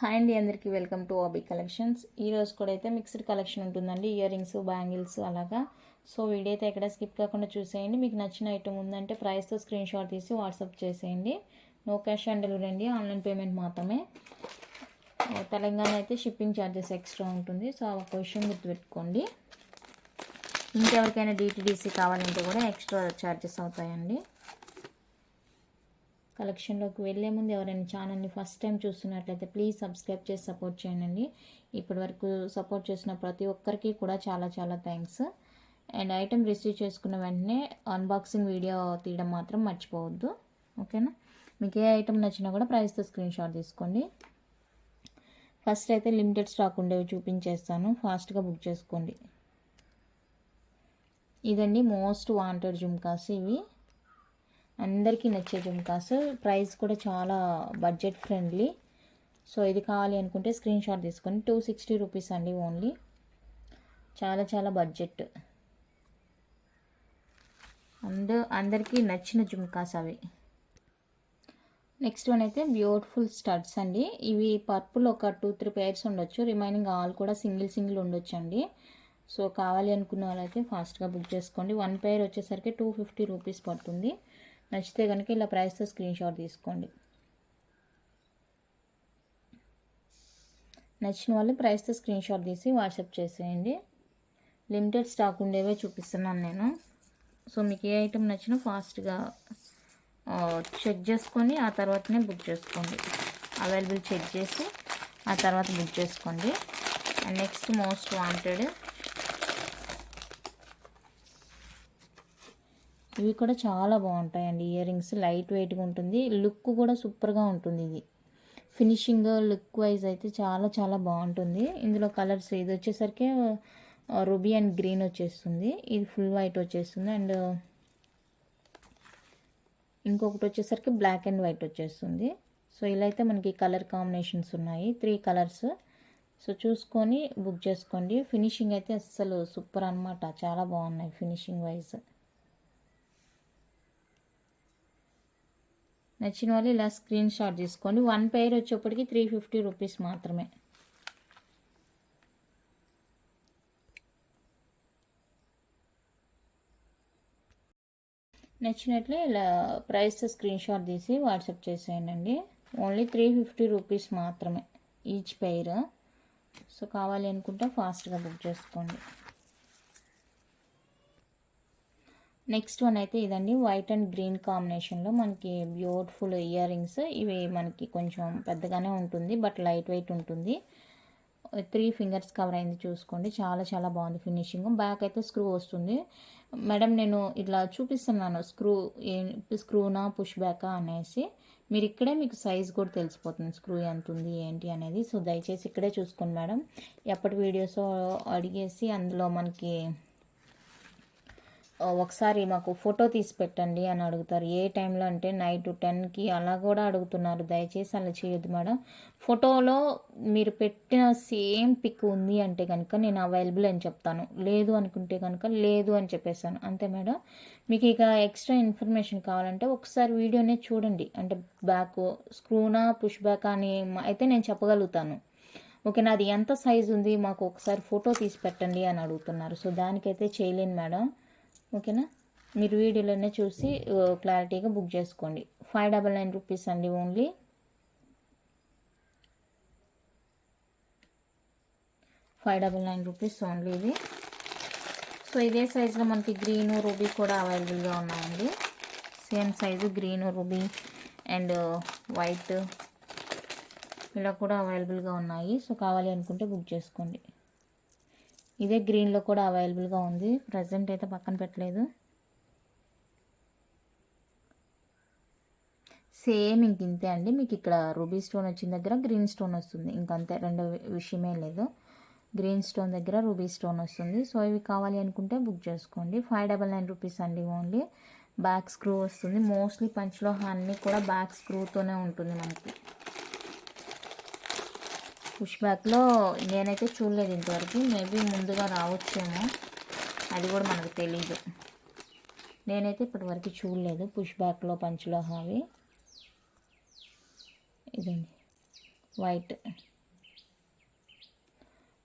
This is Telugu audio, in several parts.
హాయ్ అండి అందరికీ వెల్కమ్ టు ఆబీ కలెక్షన్స్. ఈరోజు కూడా అయితే మిక్స్డ్ కలెక్షన్ ఉంటుందండి ఇయర్ రింగ్స్ బ్యాంగిల్స్ అలాగా. సో వీడియో అయితే ఎక్కడ స్కిప్ కాకుండా చూసేయండి. మీకు నచ్చిన ఐటమ్ ఉందంటే ప్రైస్తో స్క్రీన్ షాట్ తీసి వాట్సాప్ చేసేయండి. నో క్యాష్ ఆన్ డెలివరీ అండి ఆన్లైన్ పేమెంట్ మాత్రమే. తెలంగాణ అయితే షిప్పింగ్ ఛార్జెస్ ఎక్స్ట్రా ఉంటుంది. సో ఆ ఒక విషయం గుర్తుపెట్టుకోండి. ఇంకెవరికైనా డిటీడీసీ కావాలంటే కూడా ఎక్స్ట్రా ఛార్జెస్ అవుతాయండి. కలెక్షన్లోకి వెళ్ళే ముందు ఎవరైనా ఛానల్ని ఫస్ట్ టైం చూస్తున్నట్లయితే ప్లీజ్ సబ్స్క్రైబ్ చేసి సపోర్ట్ చేయండి. ఇప్పటి వరకు సపోర్ట్ చేసిన ప్రతి ఒక్కరికి కూడా చాలా చాలా థ్యాంక్స్. అండ్ ఐటెం రిసీవ్ చేసుకున్న వెంటనే అన్బాక్సింగ్ వీడియో తీయడం మాత్రం మర్చిపోవద్దు. ఓకేనా? మీకు ఏ ఐటెం నచ్చినా కూడా ప్రైస్తో స్క్రీన్ షాట్ తీసుకోండి. ఫస్ట్ అయితే లిమిటెడ్ స్టాక్ ఉండేవి చూపించేస్తాను. ఫాస్ట్గా బుక్ చేసుకోండి. ఇదండి మోస్ట్ వాంటెడ్ జుమ్కాస్ ఇవి. అందరికీ నచ్చే జుమ్కాస్ ప్రైస్ కూడా చాలా బడ్జెట్ ఫ్రెండ్లీ. సో ఇది కావాలి అనుకుంటే స్క్రీన్ షాట్ తీసుకొని టూ సిక్స్టీ రూపీస్ అండి ఓన్లీ. చాలా చాలా బడ్జెట్. అందు అందరికీ నచ్చిన జుమ్కాస్ అవి. నెక్స్ట్ వన్ అయితే బ్యూటిఫుల్ స్టడ్స్ అండి. ఇవి పర్పుల్ ఒక టూ త్రీ పేర్స్ ఉండొచ్చు. రిమైనింగ్ ఆల్ కూడా సింగిల్ సింగిల్ ఉండొచ్చు అండి సో కావాలి అనుకున్న వాళ్ళైతే ఫాస్ట్గా బుక్ చేసుకోండి. వన్ పేర్ వచ్చేసరికి టూ ఫిఫ్టీ రూపీస్ పడుతుంది. నచ్చితే కనుక ఇలా ప్రైస్తో స్క్రీన్ షాట్ తీసుకోండి. నచ్చిన వాళ్ళు ప్రైస్తో స్క్రీన్ షాట్ తీసి వాట్సాప్ చేసేయండి. లిమిటెడ్ స్టాక్ ఉండేవే చూపిస్తున్నాను నేను. సో మీకు ఏ ఐటెం నచ్చినా ఫాస్ట్గా చెక్ చేసుకొని ఆ తర్వాతనే బుక్ చేసుకోండి. అవైలబుల్ చెక్ చేసి ఆ తర్వాత బుక్ చేసుకోండి. నెక్స్ట్ మోస్ట్ వాంటెడ్ ఇవి కూడా చాలా బాగుంటాయండి. ఇయర్ రింగ్స్ లైట్ వెయిట్గా ఉంటుంది. లుక్ కూడా సూపర్గా ఉంటుంది ఇది. ఫినిషింగ్ లుక్ వైజ్ అయితే చాలా చాలా బాగుంటుంది. ఇందులో కలర్స్ ఇది వచ్చేసరికి రుబీ అండ్ గ్రీన్ వచ్చేస్తుంది. ఇది ఫుల్ వైట్ వచ్చేస్తుంది. అండ్ ఇంకొకటి వచ్చేసరికి బ్లాక్ అండ్ వైట్ వచ్చేస్తుంది. సో ఇలా అయితే మనకి కలర్ కాంబినేషన్స్ ఉన్నాయి. Three colours. సో చూసుకొని బుక్ చేసుకోండి. ఫినిషింగ్ అయితే అస్సలు సూపర్ అనమాట చాలా బాగున్నాయి ఫినిషింగ్ వైజ్. నచ్చిన వాళ్ళు ఇలా స్క్రీన్ షాట్ తీసుకోండి. వన్ పెయిర్ వచ్చేప్పటికి త్రీ ఫిఫ్టీ రూపీస్ మాత్రమే. నచ్చినట్లే ఇలా ప్రైస్ స్క్రీన్ షాట్ తీసి వాట్సాప్ చేసేయండి ఓన్లీ త్రీ ఫిఫ్టీ రూపీస్ మాత్రమే ఈచ్ పెయిర్ సో కావాలి అనుకుంటే ఫాస్ట్గా బుక్ చేసుకోండి. నెక్స్ట్ వన్ అయితే ఇదండి వైట్ అండ్ గ్రీన్ కాంబినేషన్లో మనకి బ్యూటిఫుల్ ఇయర్ రింగ్స్ ఇవి మనకి కొంచెం పెద్దగానే ఉంటుంది బట్ లైట్ వెయిట్ ఉంటుంది. త్రీ ఫింగర్స్ కవర్ అయింది చూసుకోండి. చాలా చాలా బాగుంది ఫినిషింగ్ బ్యాక్ అయితే స్క్రూ వస్తుంది. మేడం నేను ఇట్లా చూపిస్తున్నాను స్క్రూ స్క్రూనా పుష్ బ్యాకా అనేసి. మీరు ఇక్కడే మీకు సైజ్ కూడా తెలిసిపోతుంది స్క్రూ ఎంత ఉంది ఏంటి అనేది. సో దయచేసి ఇక్కడే చూసుకోండి మేడం ఎప్పటి వీడియోస్ అడిగేసి అందులో మనకి ఒకసారి మాకు ఫోటో తీసి పెట్టండి అని అడుగుతారు. ఏ టైంలో అంటే నైట్ టెన్కి అలా కూడా అడుగుతున్నారు. దయచేసి అలా చేయొద్దు మేడం. ఫోటోలో మీరు పెట్టిన సేమ్ పిక్ ఉంది అంటే కనుక నేను అవైలబుల్ అని చెప్తాను. లేదు అనుకుంటే కనుక లేదు అని చెప్పేసాను అంతే మేడం. మీకు ఇక ఎక్స్ట్రా ఇన్ఫర్మేషన్ కావాలంటే ఒకసారి వీడియోనే చూడండి. అంటే బ్యాక్ స్క్రూనా పుష్ బ్యాక్ అని అయితే నేను చెప్పగలుగుతాను. ఓకే నాది ఎంత సైజు ఉంది? మాకు ఒకసారి ఫోటో తీసి పెట్టండి అని అడుగుతున్నారు. సో దానికైతే చేయలేను మేడం. ఓకేనా? మీరు వీడియోలోనే చూసి క్లారిటీగా బుక్ చేసుకోండి. ఫైవ్ డబల్ నైన్ రూపీస్ అండి only. Five double nine rupees only ఇది. సో ఇదే సైజులో మనకి గ్రీను రూబీ కూడా అవైలబుల్గా ఉన్నాయండి. Same size green ruby and white ఇలా కూడా అవైలబుల్గా ఉన్నాయి. సో కావాలి అనుకుంటే బుక్ చేసుకోండి. ఇదే గ్రీన్లో కూడా అవైలబుల్గా ఉంది. ప్రజెంట్ అయితే పక్కన పెట్టలేదు. సేమ్ ఇంక ఇంతే అండి. మీకు ఇక్కడ రూబీ స్టోన్ వచ్చిన దగ్గర గ్రీన్ స్టోన్ వస్తుంది. ఇంకంతే రెండు విషయమే లేదు. గ్రీన్ స్టోన్ దగ్గర రూబీ స్టోన్ వస్తుంది. సో ఇవి కావాలి అనుకుంటే బుక్ చేసుకోండి. ఫైవ్ డబల్ నైన్ రూపీస్ అండి ఓన్లీ. బ్యాక్ స్క్రూ వస్తుంది. మోస్ట్లీ పంచ్లో అన్నీ కూడా బ్యాక్ స్క్రూతోనే ఉంటుంది మనకి. పుష్ బ్యాక్లో నేనైతే చూడలేదు ఇంతవరకు. మేబీ ముందుగా రావచ్చేమో. అది కూడా మనకు తెలీదు. నేనైతే ఇప్పటివరకు చూడలేదు పుష్ బ్యాక్లో పంచులో అవి ఇదండి. వైట్.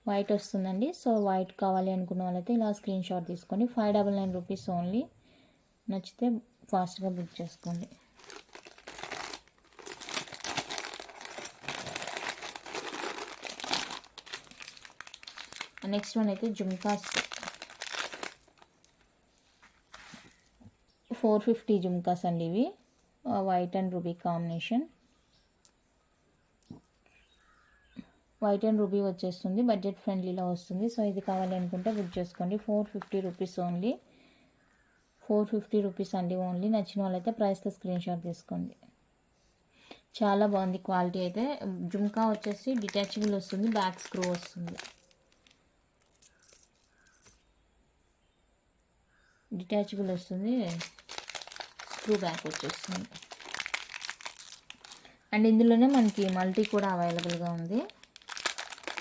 వైట్ వస్తుందండి. సో వైట్ కావాలి అనుకున్న వాళ్ళైతే ఇలా స్క్రీన్ షాట్ తీసుకోండి five double nine rupees only. నచ్చితే ఫాస్ట్గా బుక్ చేసుకోండి. నెక్స్ట్ వన్ అయితే జుమ్కాస్ ఫోర్ ఫిఫ్టీ జుమ్కాస్ అండి ఇవి. White and ruby combination white and ruby వచ్చేస్తుంది బడ్జెట్ ఫ్రెండ్లీలో వస్తుంది. సో ఇది కావాలి అనుకుంటే బుక్ చేసుకోండి. Four fifty rupees only four fifty rupees అండి ఓన్లీ నచ్చిన వాళ్ళైతే ప్రైస్తో స్క్రీన్ షాట్ తీసుకోండి. చాలా బాగుంది క్వాలిటీ అయితే. జుమ్కా వచ్చేసి డిటాచబుల్ వస్తుంది బ్యాక్ స్క్రూ వస్తుంది. డిటాచబుల్ వస్తుంది స్క్రూ బ్యాక్ వచ్చేస్తుంది. అండ్ ఇందులోనే మనకి మల్టీ కూడా అవైలబుల్గా ఉంది.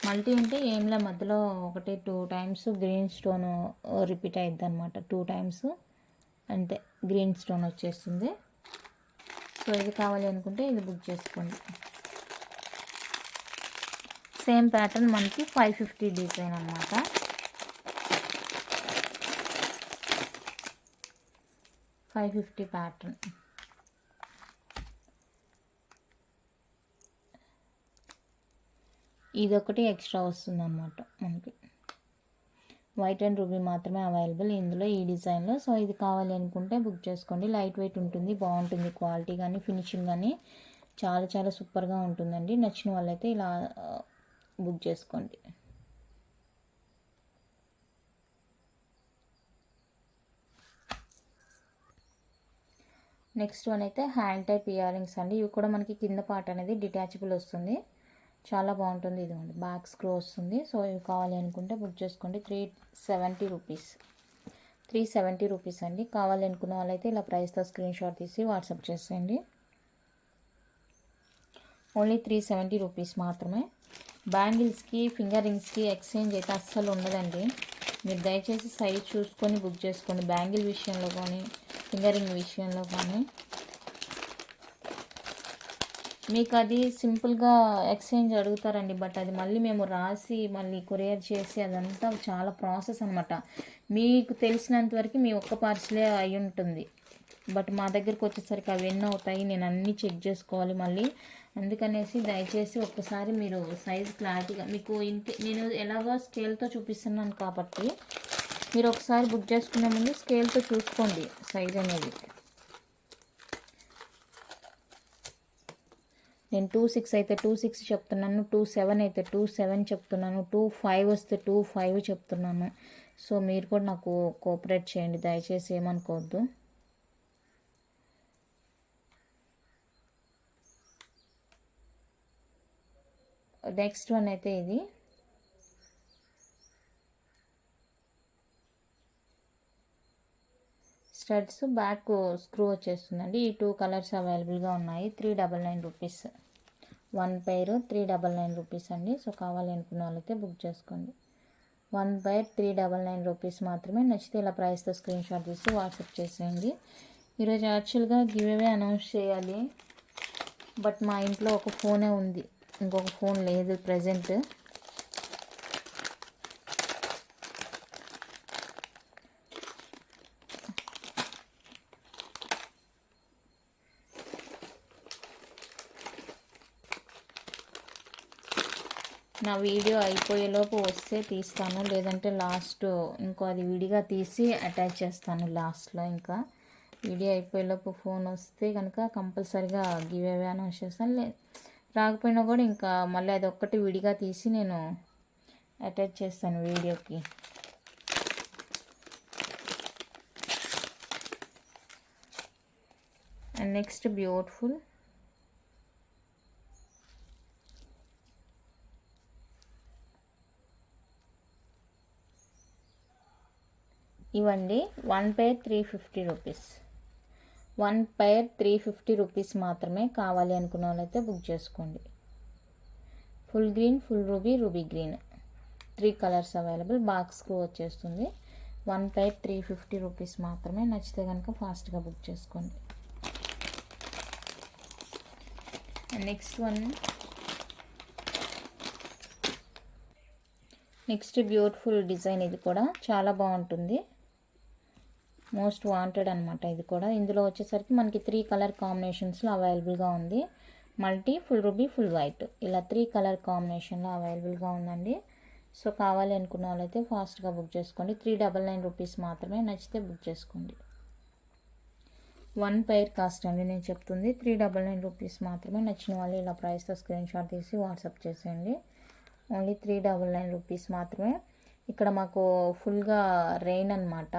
మల్టీ అంటే ఏంలా మధ్యలో ఒకటి two times green stone repeat అయింది అనమాట టూ టైమ్స్ అంతే గ్రీన్ స్టోన్ వచ్చేస్తుంది. సో ఇది కావాలి అనుకుంటే ఇది బుక్ చేసుకోండి. సేమ్ ప్యాటర్న్ మనకి ఫైవ్ ఫిఫ్టీ డిజైన్ అనమాట ఫైవ్ ఫిఫ్టీ ప్యాటర్న్. ఇదొకటి ఎక్స్ట్రా వస్తుందన్నమాట మనకి. వైట్ అండ్ రూబీ మాత్రమే అవైలబుల్ ఇందులో ఈ డిజైన్లో సో ఇది కావాలి అనుకుంటే బుక్ చేసుకోండి. లైట్ వెయిట్ ఉంటుంది బాగుంటుంది క్వాలిటీ కానీ ఫినిషింగ్ కానీ చాలా చాలా సూపర్గా ఉంటుందండి. నచ్చిన వాళ్ళైతే ఇలా uh, బుక్ చేసుకోండి. నెక్స్ట్ వన్ అయితే హ్యాండ్ టైప్ ఇయర్ రింగ్స్ అండి. ఇవి కూడా మనకి కింద పార్ట్ అనేది డిటాచబుల్ వస్తుంది. చాలా బాగుంటుంది ఇది బ్యాక్ స్క్రూ వస్తుంది. సో ఇవి కావాలి అనుకుంటే బుక్ చేసుకోండి. Three seventy rupees. Three seventy rupees అండి. కావాలి అనుకున్న వాళ్ళైతే ఇలా ప్రైస్తో స్క్రీన్ షాట్ తీసి వాట్సాప్ చేసేయండి. ఓన్లీ త్రీ సెవెంటీ రూపీస్ మాత్రమే. బ్యాంగిల్స్కి ఫింగర్ రింగ్స్కి ఎక్స్చేంజ్ అయితే అస్సలు ఉండదండి. మీరు దయచేసి సైజ్ చూసుకొని బుక్ చేసుకోండి. బ్యాంగిల్ విషయంలో కానీ ఫింగరింగ్ విషయంలో కానీ. మీకు అది సింపుల్గా ఎక్స్చేంజ్ అడుగుతారండి బట్ అది మళ్ళీ మేము రాసి మళ్ళీ కొరియర్ చేసి అదంతా చాలా ప్రాసెస్ అనమాట మీకు తెలిసినంత వరకు మీ ఒక్క పార్సలే అయి ఉంటుంది. బట్ మా దగ్గరకు వచ్చేసరికి అవి ఎన్ని అవుతాయి నేను అన్నీ చెక్ చేసుకోవాలి మళ్ళీ. అందుకనేసి దయచేసి ఒక్కసారి మీరు సైజ్ క్లారిటీగా మీకు ఇంటి నేను ఎలాగో స్కేల్తో చూపిస్తున్నాను కాబట్టి మీరు ఒకసారి బుక్ చేసుకునే ముందు స్కేల్తో చూసుకోండి సైజ్ అనేది. నేను టూ సిక్స్ అయితే టూ సిక్స్ చెప్తున్నాను టూ సెవెన్ అయితే టూ సెవెన్ చెప్తున్నాను టూ ఫైవ్ వస్తే టూ ఫైవ్ చెప్తున్నాను. సో మీరు కూడా నాకు కోఆపరేట్ చేయండి దయచేసి ఏమనుకోవద్దు. నెక్స్ట్ వన్ అయితే ఇది. స్టడ్స్ బ్యాక్ స్క్రూ వచ్చేస్తుందండి. ఈ టూ కలర్స్ అవైలబుల్గా ఉన్నాయి. Three double nine rupees. One pair three double nine rupees అండి. సో కావాలి అనుకున్న వాళ్ళైతే బుక్ చేసుకోండి. One pair three double nine rupees మాత్రమే. నచ్చితే ఇలా ప్రైస్తో స్క్రీన్ షాట్ తీసి వాట్సాప్ చేసేయండి. ఈరోజు యాక్చువల్గా గివ్ అవే అనౌన్స్ చేయాలి. బట్ మా ఇంట్లో ఒక ఫోనే ఉంది. ఇంకొక ఫోన్ లేదు ప్రజెంట్. నా వీడియో అయిపోయేలోపు వస్తే తీస్తాను. లేదంటే లాస్ట్ ఇంకో అది విడిగా తీసి అటాచ్ చేస్తాను లాస్ట్లో ఇంకా. వీడియో అయిపోయేలోపు ఫోన్ వస్తే కనుక కంపల్సరిగా గివ్ అవే అనౌన్స్ చేస్తాను లే రాకపోయినా కూడా ఇంకా మళ్ళీ అది ఒక్కటి విడిగా తీసి నేను అటాచ్ చేస్తాను వీడియోకి. అండ్ నెక్స్ట్ బ్యూటిఫుల్ ఇవ్వండి. One pair three fifty rupees. One pair three fifty rupees మాత్రమే కావాలి అనుకున్న వాళ్ళైతే బుక్ చేసుకోండి. Full green full ruby ruby green. Three colours available బాక్స్కు వచ్చేస్తుంది. One pair three fifty rupees మాత్రమే నచ్చితే కనుక ఫాస్ట్గా బుక్ చేసుకోండి. Next one. Next beautiful design ఇది కూడా. చాలా బాగుంటుంది. మోస్ట్ వాంటెడ్ అనమాట ఇది కూడా. ఇందులో వచ్చేసరికి మనకి త్రీ కలర్ కాంబినేషన్స్లో అవైలబుల్గా ఉంది. Multi full ruby full white. ఇలా త్రీ కలర్ కాంబినేషన్లో అవైలబుల్గా ఉందండి. సో కావాలి అనుకున్న వాళ్ళైతే ఫాస్ట్గా బుక్ చేసుకోండి. త్రీ డబల్ నైన్ రూపీస్ మాత్రమే నచ్చితే బుక్ చేసుకోండి. వన్ పైర్ కాస్ట్ అండి నేను చెప్తుంది. త్రీ డబల్ నైన్ రూపీస్ మాత్రమే నచ్చిన వాళ్ళు ఇలా ప్రైస్తో స్క్రీన్ షాట్ తీసి వాట్సాప్ చేసేయండి. Only three double nine rupees మాత్రమే. ఇక్కడ మాకు ఫుల్గా రెయిన్ అనమాట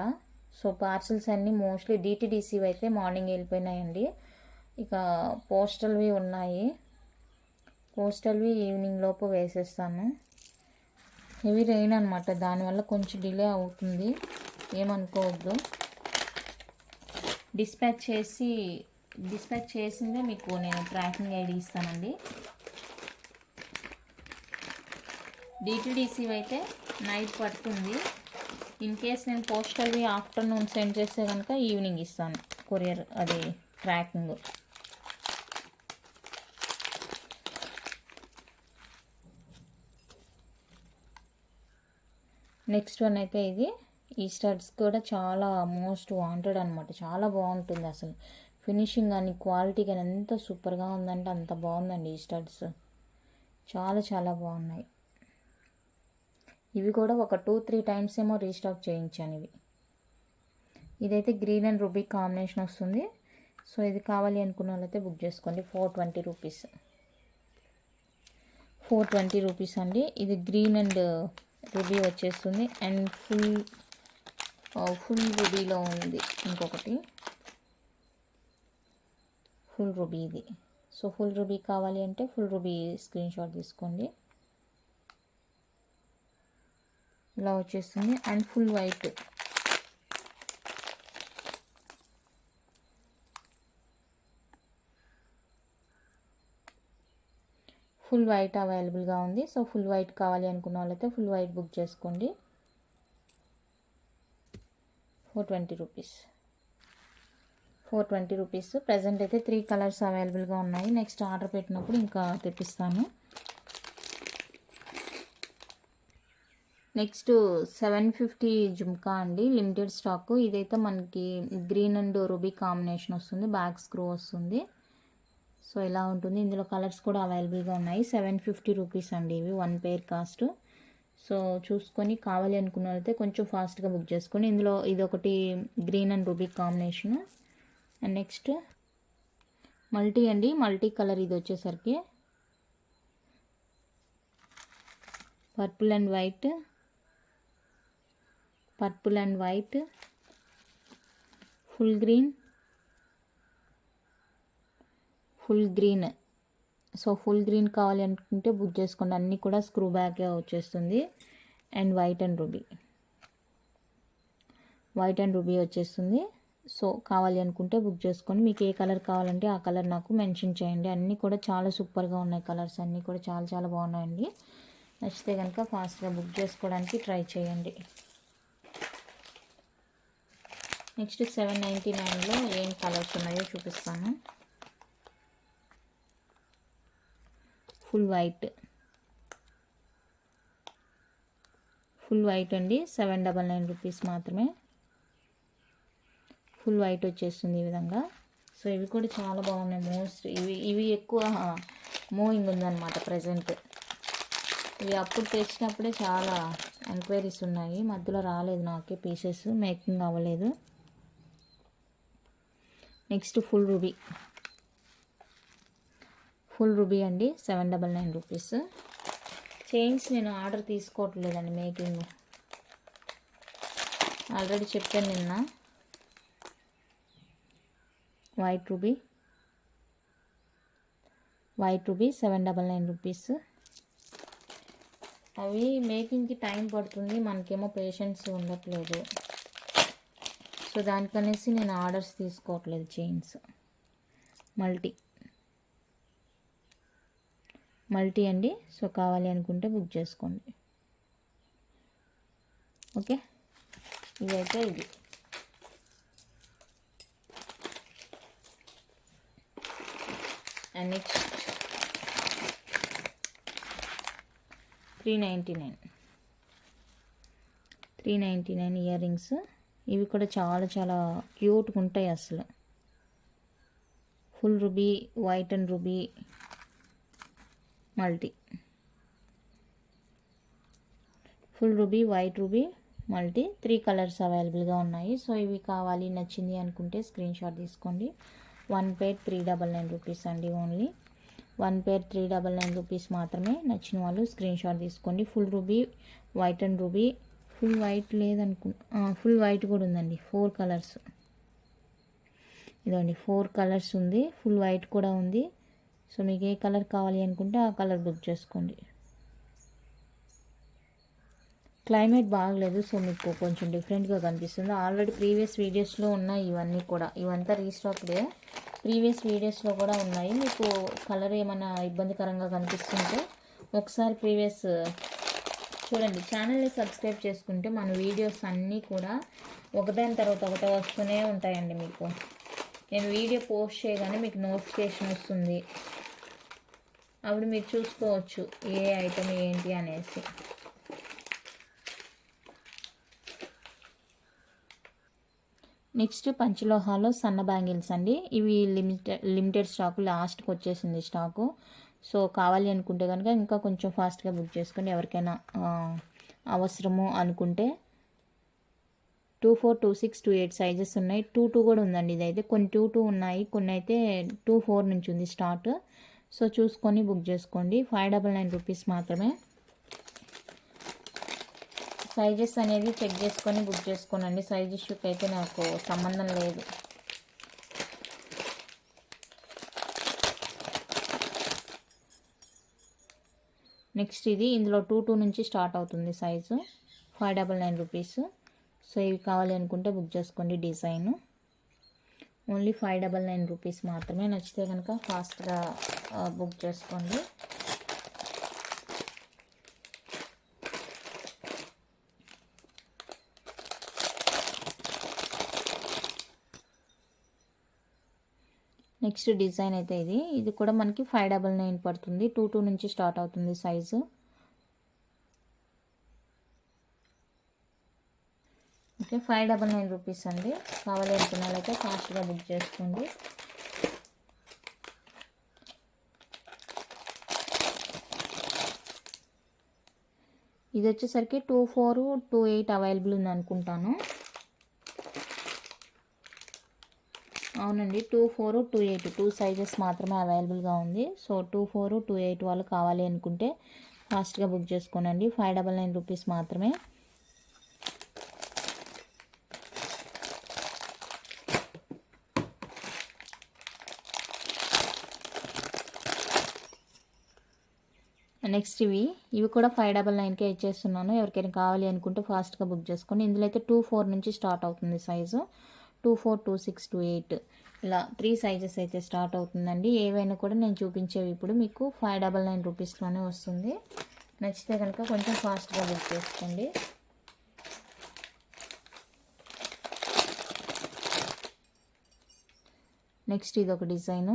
సో పార్సల్స్ అన్నీ మోస్ట్లీ డిటీడీసీ అయితే మార్నింగ్ వెళ్ళిపోయినాయండి. ఇక పోస్టల్వి ఉన్నాయి. పోస్టల్వి ఈవినింగ్ లోపు వేసేస్తాను. హెవీ రెయిన్ అనమాట దానివల్ల కొంచెం డిలే అవుతుంది. ఏమనుకోవద్దు. డిస్పాచ్ చేసి డిస్పాచ్ చేసిందే మీకు నేను ట్రాకింగ్ ఐడి ఇస్తానండి. డిటీడీసీ అయితే నైట్ పడుతుంది. ఇన్ కేస్ నేను పోస్టల్వి ఆఫ్టర్నూన్ సెండ్ చేస్తే కనుక ఈవినింగ్ ఇస్తాను. కొరియర్ అది ట్రాకింగ్. నెక్స్ట్ వన్ అయితే ఇది ఈ స్టడ్స్ కూడా చాలా మోస్ట్ వాంటెడ్ అనమాట చాలా బాగుంటుంది అసలు. ఫినిషింగ్ కానీ క్వాలిటీ కానీ ఎంత సూపర్గా ఉందంటే అంత బాగుందండి ఈ స్టడ్స్ చాలా చాలా బాగున్నాయి. ఇవి కూడా ఒక టూ త్రీ టైమ్స్ ఏమో రీస్టాక్ చేయించాను ఇవి. ఇదైతే గ్రీన్ అండ్ రూబీ కాంబినేషన్ వస్తుంది. సో ఇది కావాలి అనుకున్న వాళ్ళైతే బుక్ చేసుకోండి. Four twenty rupees. Four twenty rupees అండి. ఇది గ్రీన్ అండ్ రూబీ వచ్చేస్తుంది. అండ్ ఫుల్ ఫుల్ రూబీలో ఉంది ఇంకొకటి. ఫుల్ రూబీ ఇది. సో ఫుల్ రూబీ కావాలి అంటే ఫుల్ రూబీ స్క్రీన్ షాట్ తీసుకోండి. ఇలా వచ్చేస్తుంది and full white. Full white అవైలబుల్గా ఉంది. సో ఫుల్ వైట్ కావాలి అనుకున్న వాళ్ళైతే ఫుల్ వైట్ బుక్ చేసుకోండి. Four twenty rupees four twenty rupees present అయితే త్రీ కలర్స్ అవైలబుల్గా ఉన్నాయి. నెక్స్ట్ ఆర్డర్ పెట్టినప్పుడు ఇంకా తెప్పిస్తాను. నెక్స్ట్ సెవెన్ ఫిఫ్టీ జుమ్కా అండి లిమిటెడ్ స్టాక్. ఇదైతే మనకి గ్రీన్ అండ్ రూబీ కాంబినేషన్ వస్తుంది బ్యాక్ స్క్రూ వస్తుంది. సో ఇలా ఉంటుంది ఇందులో కలర్స్ కూడా అవైలబుల్గా ఉన్నాయి. సెవెన్ ఫిఫ్టీ రూపీస్ అండి ఇవి వన్ పేర్ కాస్ట్. సో చూసుకొని కావాలి అనుకున్న వాళ్ళైతే కొంచెం ఫాస్ట్గా బుక్ చేసుకొని ఇందులో ఇది ఒకటి green and ruby combination. And next multi అండి మల్టీ కలర్ ఇది వచ్చేసరికి. Purple and white. Purple and white. Full green. Full green. So full green కావాలి అనుకుంటే బుక్ చేసుకోండి. అన్నీ కూడా స్క్రూ బ్యాగే వచ్చేస్తుంది. And white and ruby. White and ruby వచ్చేస్తుంది. సో కావాలి అనుకుంటే బుక్ చేసుకోండి. మీకు ఏ కలర్ కావాలంటే ఆ కలర్ నాకు మెన్షన్ చేయండి. అన్నీ కూడా చాలా సూపర్గా ఉన్నాయి కలర్స్. అన్నీ కూడా చాలా చాలా బాగున్నాయండి. నచ్చితే కనుక ఫాస్ట్గా బుక్ చేసుకోవడానికి ట్రై చేయండి. నెక్స్ట్ సెవెన్ నైంటీ నైన్లో ఏం కలర్స్ ఉన్నాయో చూపిస్తాను. ఫుల్ వైట్ ఫుల్ వైట్ అండి. సెవెన్ డబల్ నైన్ రూపీస్ మాత్రమే. ఫుల్ వైట్ వచ్చేస్తుంది ఈ విధంగా. సో ఇవి కూడా చాలా బాగున్నాయి. మోస్ట్ ఇవి ఇవి ఎక్కువ మూవింగ్ ఉందన్నమాట ప్రజెంట్ ఇవి అప్పుడు తెచ్చినప్పుడే చాలా ఎంక్వైరీస్ ఉన్నాయి. మధ్యలో రాలేదు నాకే పీసెస్ మేకింగ్ అవ్వలేదు. Next full ruby. Full ruby అండి seven double nine rupees. Chains నేను ఆర్డర్ తీసుకోవట్లేదండి మేకింగ్. ఆల్రెడీ చెప్పాను నిన్న. White ruby. White ruby seven double nine rupees. అవి మేకింగ్కి టైం పడుతుంది మనకేమో పేషెన్స్ ఉండట్లేదు. సో దానికనేసి నేను ఆర్డర్స్ తీసుకోవట్లేదు చైన్స్. మల్టీ. మల్టీ అండి. సో కావాలి అనుకుంటే బుక్ చేసుకోండి. ఓకే? ఇదైతే ఇది. And next. Three ninety nine. Three ninety nine earrings. ఇవి కూడా చాలా చాలా క్యూట్గా ఉంటాయి అసలు. Full ruby white and ruby multi. Full ruby white ruby multi. Three colours అవైలబుల్గా ఉన్నాయి. సో ఇవి కావాలి నచ్చింది అనుకుంటే స్క్రీన్ షాట్ తీసుకోండి. One pair three double nine rupees అండి only. One pair three double nine rupees మాత్రమే నచ్చిన వాళ్ళు స్క్రీన్ షాట్ తీసుకోండి. Full ruby white and ruby full white లేదనుకు full white కూడా ఉందండి. ఫోర్ కలర్స్ ఇదండి ఫోర్ కలర్స్ ఉంది. ఫుల్ వైట్ కూడా ఉంది. సో మీకు ఏ కలర్ కావాలి అనుకుంటే ఆ కలర్ బుక్ చేసుకోండి. క్లైమేట్ బాగలేదు సో మీకు కొంచెం డిఫరెంట్గా కనిపిస్తుంది. ఆల్రెడీ ప్రీవియస్ వీడియోస్లో ఉన్నాయి ఇవన్నీ కూడా. ఇవంతా రీస్టాక్డే ప్రీవియస్ వీడియోస్లో కూడా ఉన్నాయి. మీకు కలర్ ఏమైనా ఇబ్బందికరంగా కనిపిస్తుంటే ఒకసారి ప్రీవియస్ చూడండి ఛానల్ని సబ్స్క్రైబ్ చేసుకుంటే మన వీడియోస్ అన్నీ కూడా ఒకదాని తర్వాత ఒకటి వస్తూనే ఉంటాయండి మీకు. నేను వీడియో పోస్ట్ చేయగానే మీకు నోటిఫికేషన్ వస్తుంది. అప్పుడు మీరు చూసుకోవచ్చు ఏ ఐటమ్ ఏంటి అనేసి. నెక్స్ట్ పంచలోహాలో సన్న బ్యాంగిల్స్ అండి. ఇవి లిమిటెడ్ లిమిటెడ్ స్టాకు లాస్ట్కి వచ్చేసింది స్టాకు. సో కావాలి అనుకుంటే కనుక ఇంకా కొంచెం ఫాస్ట్గా బుక్ చేసుకోండి ఎవరికైనా అవసరము అనుకుంటే two four two six two eight sizes ఉన్నాయి. టూ టూ కూడా ఉందండి ఇదైతే. కొన్ని టూ టూ ఉన్నాయి. కొన్ని అయితే టూ ఫోర్ నుంచి ఉంది స్టార్ట్. సో చూసుకొని బుక్ చేసుకోండి. ఫైవ్ డబల్ నైన్ రూపీస్ మాత్రమే. సైజెస్ అనేది చెక్ చేసుకొని బుక్ చేసుకోనండి. సైజ్ ఇష్యూకి అయితే నాకు సంబంధం లేదు. నెక్స్ట్ ఇది ఇందులో టూ టూ నుంచి స్టార్ట్ అవుతుంది size. Five double nine rupees. So ఇవి కావాలి అనుకుంటే బుక్ చేసుకోండి design. Only five double nine rupees మాత్రమే. నచ్చితే కనుక ఫాస్ట్గా బుక్ చేసుకోండి. నెక్స్ట్ డిజైన్ అయితే ఇది. ఇది కూడా మనకి ఫైవ్ డబల్ నైన్ పడుతుంది. టూ టూ నుంచి స్టార్ట్ అవుతుంది size. Okay five double nine rupees అండి. కావాలి అనుకున్న వాళ్ళైతే ఫాస్ట్గా బుక్ చేసుకోండి. ఇది వచ్చేసరికి two four two eight available ఉంది అనుకుంటాను అవునండి. Two four two eight two sizes మాత్రమే అవైలబుల్గా ఉంది. So two four two eight వాళ్ళు కావాలి అనుకుంటే ఫాస్ట్గా బుక్ చేసుకోనండి. ఫైవ్ డబల్ నైన్ రూపీస్ మాత్రమే. నెక్స్ట్ ఇవి. ఇవి కూడా ఫైవ్ డబల్ నైన్కే ఇచ్చేస్తున్నాను. ఎవరికైనా కావాలి అనుకుంటే ఫాస్ట్గా బుక్ చేసుకోండి ఇందులో అయితే టూ ఫోర్ నుంచి స్టార్ట్ అవుతుంది size. Two four two six two eight ఇలా త్రీ సైజెస్ అయితే స్టార్ట్ అవుతుందండి. ఏవైనా కూడా నేను చూపించేవి ఇప్పుడు మీకు ఫైవ్ డబల్ నైన్ రూపీస్లోనే వస్తుంది. నచ్చితే కనుక కొంచెం ఫాస్ట్గా బుక్ చేసుకోండి. నెక్స్ట్ ఇది ఒక డిజైను.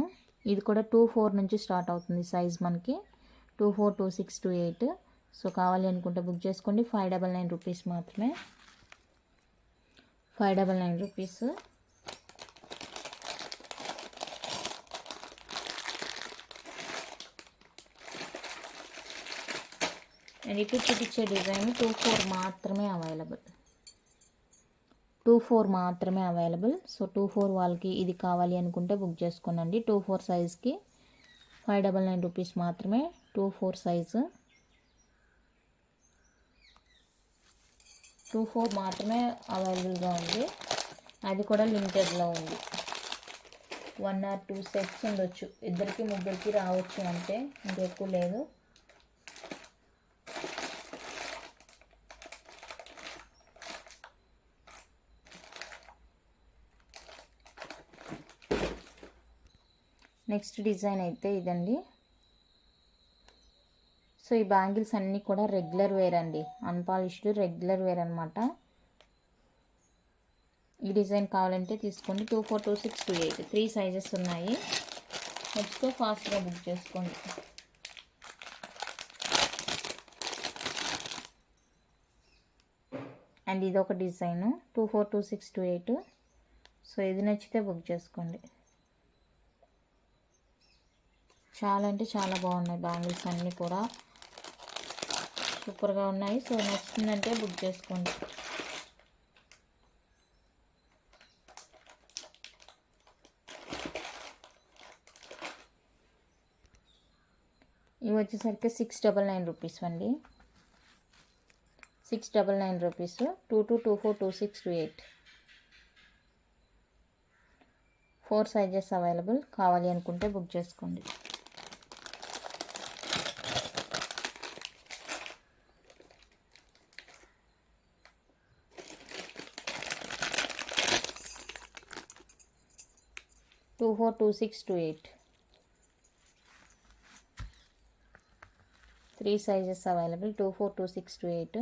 ఇది కూడా టూ ఫోర్ నుంచి స్టార్ట్ అవుతుంది సైజ్ మనకి. Two four two six two eight so కావాలి అనుకుంటే బుక్ చేసుకోండి. ఫైవ్ డబల్ నైన్ రూపీస్ మాత్రమే. Five double nine rupees. And ఇటు చూపించే డిజైన్ టూ ఫోర్ మాత్రమే అవైలబుల్. టూ ఫోర్ మాత్రమే అవైలబుల్. సో టూ ఫోర్ వాళ్ళకి ఇది కావాలి అనుకుంటే బుక్ చేసుకోనండి. టూ ఫోర్ సైజ్కి ఫైవ్ డబల్ నైన్ రూపీస్ మాత్రమే two four size. Two four మాత్రమే అవైలబుల్గా ఉంది. అది కూడా లిమిటెడ్లో ఉంది. వన్ ఆర్ టూ సెట్స్ ఉండొచ్చు. ఇద్దరికి ముగ్గురికి రావచ్చు అంటే ఇంకెక్కువ లేదు. నెక్స్ట్ డిజైన్ అయితే ఇదండి. సో ఈ బ్యాంగిల్స్ అన్నీ కూడా రెగ్యులర్ వేర్ అండి. అన్పాలిష్డ్ రెగ్యులర్ వేర్ అనమాట ఈ డిజైన్ కావాలంటే తీసుకోండి. Two four two six two eight. Three sizes ఉన్నాయి. నెక్స్ట్ ఫాస్ట్గా బుక్ చేసుకోండి. అండ్ ఇది ఒక design. Two four two six two eight. So ఇది నచ్చితే బుక్ చేసుకోండి. చాలా అంటే చాలా బాగున్నాయి బ్యాంగిల్స్ అన్నీ కూడా. సూపర్గా ఉన్నాయి. సో నచ్చిందంటే బుక్ చేసుకోండి. ఇవి వచ్చేసరికి సిక్స్ డబల్ నైన్ రూపీస్ అండి. Six double nine rupees. Two two two four two six two eight. Four sizes available. కావాలి అనుకుంటే బుక్ చేసుకోండి. Two four two six two eight three sizes available two four two six two eight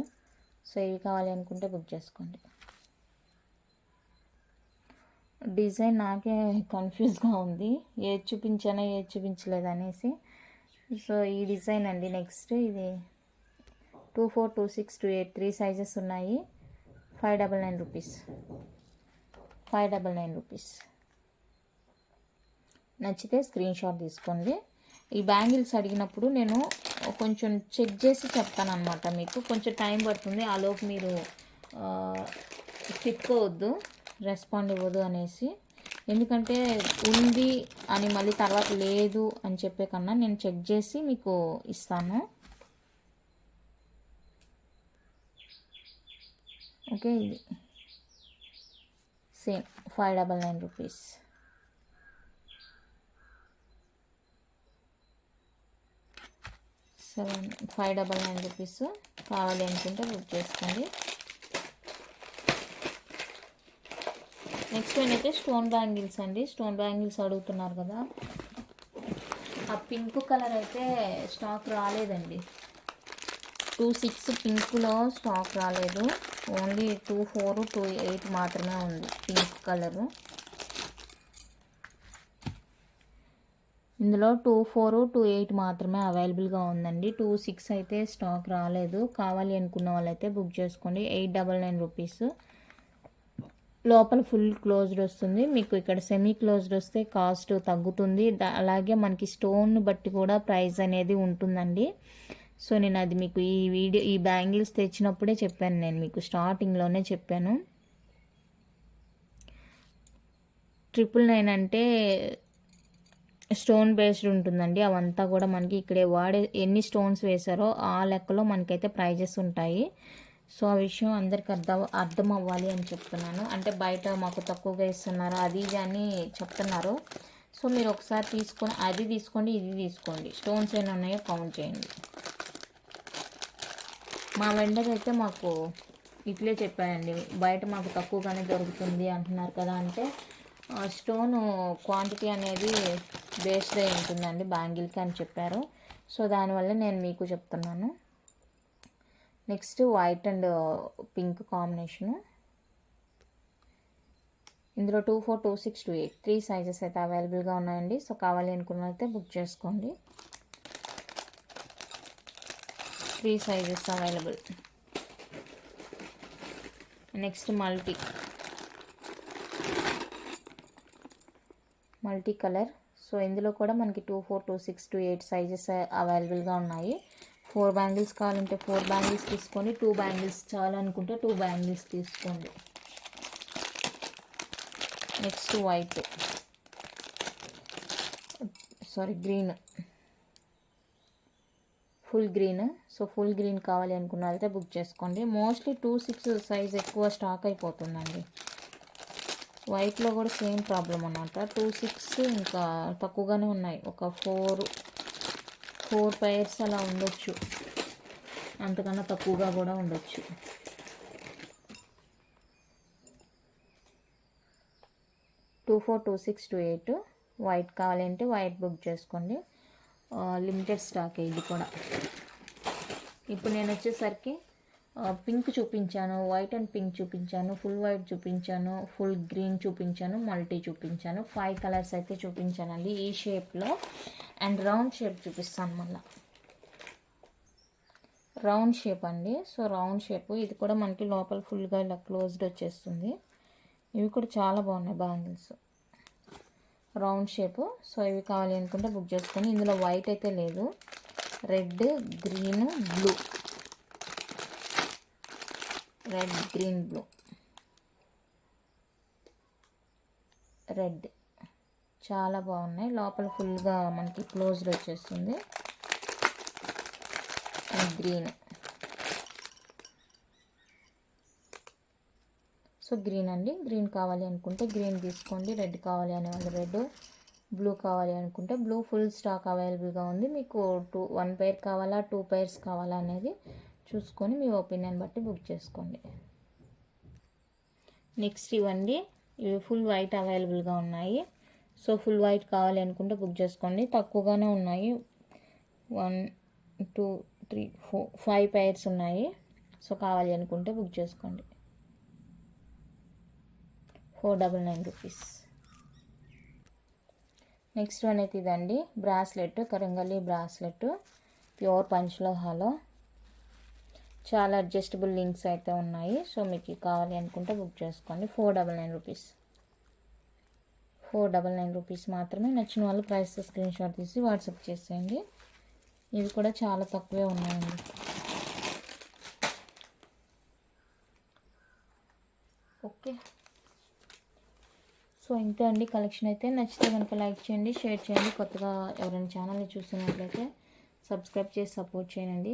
so ఇవి కావాలి అనుకుంటే బుక్ చేసుకోండి. డిజైన్ నాకే కన్ఫ్యూజ్గా ఉంది. ఏది చూపించానో ఏది చూపించలేదు అనేసి. సో ఈ డిజైన్ అండి నెక్స్ట్ ఇది. Two four two six two eight three sizes ఉన్నాయి. Five double nine rupees five double nine rupees నచ్చితే స్క్రీన్ షాట్ తీసుకోండి. ఈ బ్యాంగిల్స్ అడిగినప్పుడు నేను కొంచెం చెక్ చేసి చెప్తాను అనమాట మీకు. కొంచెం టైం పడుతుంది. ఆలోపు మీరు తిప్పుకోవద్దు రెస్పాండ్ ఇవ్వదు అనేసి. ఎందుకంటే ఉంది అని మళ్ళీ తర్వాత లేదు అని చెప్పే కన్నా నేను చెక్ చేసి మీకు ఇస్తాను. ఓకే ఇది. Same five double nine rupees seven five double nine rupees కావాలి అనుకుంటే బుక్ చేసుకోండి. నెక్స్ట్ ఏంటంటే స్టోన్ బ్యాంగిల్స్ అండి. స్టోన్ బ్యాంగిల్స్ అడుగుతున్నారు కదా. ఆ పింక్ కలర్ అయితే స్టాక్ రాలేదండి. టూ సిక్స్ పింక్లో స్టాక్ రాలేదు. Only two four two eight మాత్రమే ఉంది పింక్ కలరు. ఇందులో టూ ఫోర్ టూ ఎయిట్ మాత్రమే అవైలబుల్గా ఉందండి. టూ సిక్స్ అయితే స్టాక్ రాలేదు. కావాలి అనుకున్న వాళ్ళైతే బుక్ చేసుకోండి. Eight double nine rupees. లోపల ఫుల్ క్లోజ్డ్ వస్తుంది. మీకు ఇక్కడ సెమీ క్లోజ్డ్ వస్తే కాస్ట్ తగ్గుతుంది. అలాగే మనకి స్టోన్ బట్టి కూడా ప్రైస్ అనేది ఉంటుందండి. సో నేను అది మీకు ఈ వీడియో ఈ బ్యాంగిల్స్ తెచ్చినప్పుడే చెప్పాను. నేను మీకు స్టార్టింగ్లోనే చెప్పాను. ట్రిపుల్ నైన్ అంటే స్టోన్ బేస్డ్ ఉంటుందండి. అవంతా కూడా మనకి ఇక్కడే వాడే ఎన్ని స్టోన్స్ వేశారో ఆ లెక్కలో మనకైతే ప్రైజెస్ ఉంటాయి. సో ఆ విషయం అందరికి అర్థం అర్థం అవ్వాలి అని చెప్తున్నాను. అంటే బయట మాకు తక్కువగా ఇస్తున్నారు అది ఇది అని చెప్తున్నారు. సో మీరు ఒకసారి తీసుకొని అది తీసుకోండి ఇది తీసుకోండి. స్టోన్స్ ఏమైనా ఉన్నాయో కౌంట్ చేయండి. మా వెండర్ అయితే మాకు ఇట్లే చెప్పారండి బయట మాకు తక్కువగానే దొరుకుతుంది అంటున్నారు కదా అంటే స్టోన్ క్వాంటిటీ అనేది బేస్డ్ అయి ఉంటుందండి బ్యాంగిల్కి అని చెప్పారు. సో దానివల్ల నేను మీకు చెప్తున్నాను. Next white and pink combination. ఇందులో two four two six two eight three sizes అయితే అవైలబుల్గా ఉన్నాయండి. సో కావాలి అనుకున్నైతే బుక్ చేసుకోండి. Three sizes available. Next multi. Multi colour. So ఇందులో కూడా మనకి two four two six two eight sizes అవైలబుల్గా ఉన్నాయి. ఫోర్ బ్యాంగిల్స్ కావాలంటే ఫోర్ బ్యాంగిల్స్ తీసుకొని టూ బ్యాంగిల్స్ చాలనుకుంటే టూ బ్యాంగిల్స్ తీసుకోండి. Next white. Sorry green. Full green. So full green కావాలి అనుకున్న అనుకున్నారైతే బుక్ చేసుకోండి. మోస్ట్లీ టూ సిక్స్ సైజ్ ఎక్కువ స్టాక్ అయిపోతుందండి. వైట్లో కూడా సేమ్ ప్రాబ్లం అనమాట టూ సిక్స్ ఇంకా తక్కువగానే ఉన్నాయి. ఒక ఫోర్ ఫోర్ పైర్స్ అలా ఉండొచ్చు. అంతకన్నా తక్కువగా కూడా ఉండొచ్చు. Two four two six two eight white కావాలంటే వైట్ బుక్ చేసుకోండి. Uh, లిమిటెడ్ స్టాక్ ఇది కూడా. ఇప్పుడు నేను వచ్చేసరికి పింక్ చూపించాను వైట్ అండ్ పింక్ చూపించాను ఫుల్ వైట్ చూపించాను ఫుల్ గ్రీన్ చూపించాను మల్టీ చూపించాను. ఫైవ్ కలర్స్ అయితే చూపించానండి ఈ షేప్లో అండ్ రౌండ్ షేప్ చూపిస్తాను మళ్ళీ. రౌండ్ షేప్ అండి. సో రౌండ్ షేప్ ఇది కూడా మనకి లోపల ఫుల్గా ఇలా క్లోజ్డ్ వచ్చేస్తుంది. ఇవి కూడా చాలా బాగున్నాయి బ్యాంగిల్స్. రౌండ్ షేప్ సో ఇవి కావాలి అనుకుంటే బుక్ చేసుకొని ఇందులో వైట్ అయితే లేదు. Red green blue red green blue red చాలా బాగున్నాయి. లోపల ఫుల్గా మనకి క్లోజ్డ్ వచ్చేస్తుంది. అండ్ గ్రీన్ సో గ్రీన్ అండి. గ్రీన్ కావాలి అనుకుంటే గ్రీన్ తీసుకోండి. రెడ్ కావాలి అనే వాళ్ళు రెడ్ బ్లూ కావాలి అనుకుంటే బ్లూ ఫుల్ స్టాక్ అవైలబుల్గా ఉంది. మీకు టూ వన్ పైర్ కావాలా టూ పైర్స్ కావాలా అనేది చూసుకొని మీ ఒపీనియన్ బట్టి బుక్ చేసుకోండి. నెక్స్ట్ ఇవ్వండి. ఇవి ఫుల్ వైట్ అవైలబుల్గా ఉన్నాయి. సో ఫుల్ వైట్ కావాలి అనుకుంటే బుక్ చేసుకోండి. తక్కువగానే ఉన్నాయి. One two three four five pairs ఉన్నాయి. సో కావాలి అనుకుంటే బుక్ చేసుకోండి. Four double nine rupees. Next one అయితే ఇదండి. బ్రాస్లెట్ కరంగలి బ్రాస్లెట్ ప్యూర్ పంచలోహాలో. చాలా అడ్జస్టబుల్ లింక్స్ అయితే ఉన్నాయి. సో మీకు కావాలి అనుకుంటే బుక్ చేసుకోండి. Four double nine rupees four double nine rupees మాత్రమే. నచ్చిన వాళ్ళు ప్రైస్ స్క్రీన్ షాట్ తీసి వాట్సాప్ చేసేయండి. ఇవి కూడా చాలా తక్కువే ఉన్నాయండి. ఓకే సో ఇంతే అండి. కలెక్షన్ అయితే నచ్చితే కనుక లైక్ చేయండి షేర్ చేయండి. కొత్తగా ఎవరైనా ఛానల్ని చూస్తున్నట్లయితే సబ్స్క్రైబ్ చేసి సపోర్ట్ చేయండి.